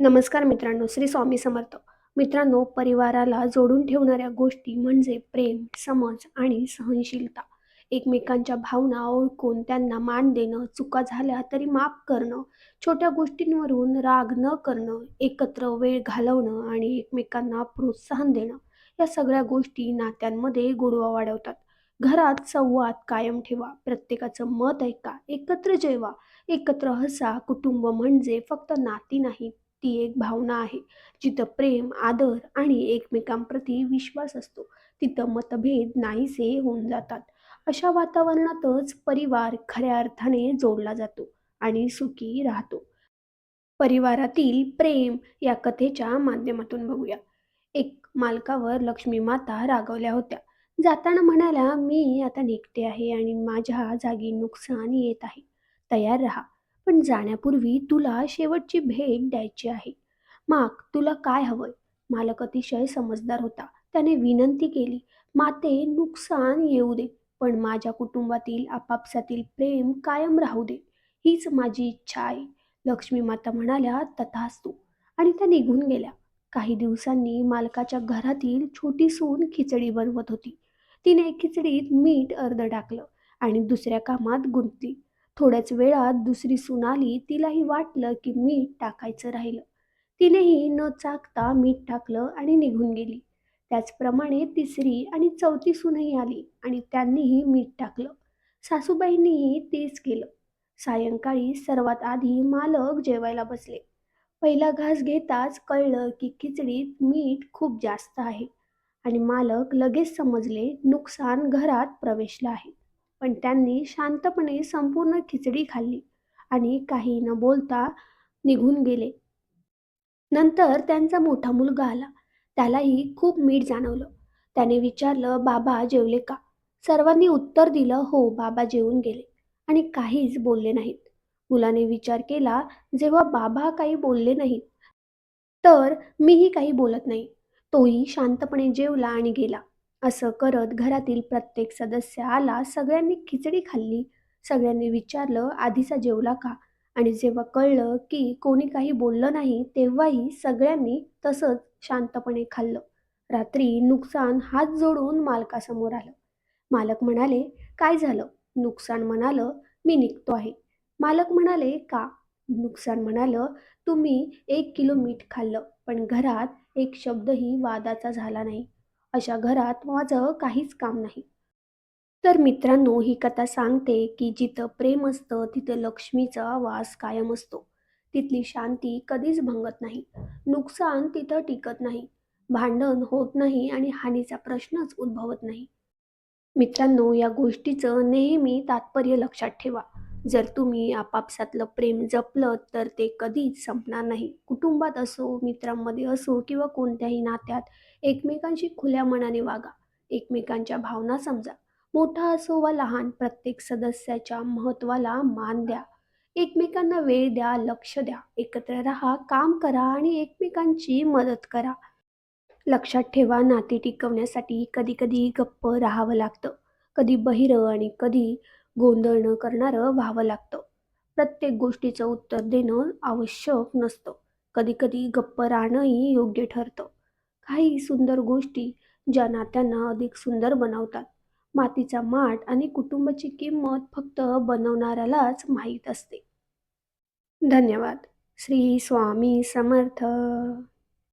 नमस्कार मित्रांनो श्री स्वामी समर्थ. मित्रांनो परिवाराला जोडून ठेवणाऱ्या गोष्टी म्हणजे प्रेम समज आणि सहनशीलता. एकमेकांच्या भावना ओळखून त्यांना मान देणं चुका झाल्या तरी माफ करणं छोट्या गोष्टींवरून राग न करणं एकत्र वेळ घालवणं आणि एकमेकांना प्रोत्साहन देणं या सगळ्या गोष्टी नात्यांमध्ये गोडवा वाढवतात. घरात संवाद कायम ठेवा प्रत्येकाचं मत ऐका एकत्र जेवा. एकत्र हसा कुटुंब म्हणजे फक्त नाती नाही ती एक भावना आहे. जिथं प्रेम आदर आणि एकमेकांप्रती विश्वास असतो तिथं मतभेद नाहीसे होऊन जातात. अशा वातावरणातच परिवार खऱ्या अर्थाने जोडला जातो आणि सुखी राहतो. परिवारातील प्रेम या कथेच्या माध्यमातून बघूया. एक मालकावर लक्ष्मी माता रागवल्या होत्या. जाताना म्हणाल्या मी आता निघते आहे आणि माझ्या जागी नुकसान येत आहे. तयार राहा. पण जाण्यापूर्वी तुला शेवटची भेट द्यायची आहे. माग तुला काय हवंय? मालक अतिशय समजदार होता. त्याने विनंती केली माते नुकसान येऊ दे पण माझ्या कुटुंबातील आपापसातील प्रेम कायम राहू दे. हीच माझी इच्छा आहे. लक्ष्मी माता म्हणाल्या तथास्तु. आणि त्या निघून गेल्या. काही दिवसांनी मालकाच्या घरातील छोटी सून खिचडी बनवत होती. तिने खिचडीत मीठ अर्ध टाकलं आणि दुसऱ्या कामात गुंतली. थोड्याच वेळात दुसरी सून आली. तिलाही वाटलं की मीठ टाकायचं राहिलं. तिनेही न चाकता मीठ टाकलं आणि निघून गेली. त्याचप्रमाणे तिसरी आणि चौथी सूनही आली आणि त्यांनीही मीठ टाकलं. सासूबाईंनीही तेच केलं. सायंकाळी सर्वात आधी मालक जेवायला बसले. पहिला घास घेताच कळलं की खिचडीत मीठ खूप जास्त आहे आणि मालक लगेच समजले नुकसान घरात प्रवेशला आहे. पण त्यांनी शांतपणे संपूर्ण खिचडी खाल्ली आणि काही न बोलता निघून गेले. नंतर त्यांचा मोठा मुलगा आला. त्यालाही खूप मीठ जाणवलं. त्याने विचारलं बाबा जेवले का? सर्वांनी उत्तर दिलं हो बाबा जेवून गेले आणि काहीच बोलले नाहीत. मुलाने विचार केला जेव्हा बाबा काही बोलले नाहीत तर मीही काही बोलत नाही. तोही शांतपणे जेवला आणि गेला. असं करत घरातील प्रत्येक सदस्य आला सगळ्यांनी खिचडी खाल्ली. सगळ्यांनी विचारलं आधीचा जेवला का? आणि जेव्हा कळलं की कोणी काही बोललं नाही तेव्हाही सगळ्यांनी तसंच शांतपणे खाल्लं. रात्री नुकसान हात जोडून मालकासमोर आलं. मालक म्हणाले काय झालं? नुकसान म्हणालं मी निघतो आहे. मालक म्हणाले का? नुकसान म्हणालं तुम्ही एक किलो मीठ खाल्लं पण घरात एक शब्दही वादाचा झाला नाही. अशा घरात माझं काहीच काम नाही. तर मित्रांनो ही कथा सांगते की जिथं प्रेम असतं तिथं लक्ष्मीचा वास कायम असतो. तिथली शांती कधीच भंगत नाही. नुकसान तिथं टिकत नाही. भांडण होत नाही आणि हानीचा प्रश्नच उद्भवत नाही. मित्रांनो या गोष्टीचं नेहमी तात्पर्य लक्षात ठेवा. जर तुम्ही आपापसातलं प्रेम जपलं तर ते कधीच संपणार नाही. कुटुंबात असो मित्रांमध्ये असो किंवा कोणत्याही नात्यात एकमेकांशी खुल्या मनाने वागा. एकमेकांच्या भावना समजा. मोठा असो वा लहान प्रत्येक सदस्याच्या महत्त्वाला मान द्या. एकमेकांना वेळ द्या लक्ष द्या. एकत्र राहा काम करा आणि एकमेकांची मदत करा. लक्षात ठेवा नाते टिकवण्यासाठी कधी कधी गप्प राहावं लागतं. कधी बहिरं आणि कधी गोंधळ न करणारं व्हावं लागतं. प्रत्येक गोष्टीचं उत्तर देणं आवश्यक नसतं. कधीकधी गप्प राहणंही योग्य ठरतं. काही सुंदर गोष्टी ज्या नात्यांना अधिक सुंदर बनवतात. मातीचा माठ आणि कुटुंबाची किंमत फक्त बनवणाऱ्यालाच माहीत असते. धन्यवाद. श्री स्वामी समर्थ.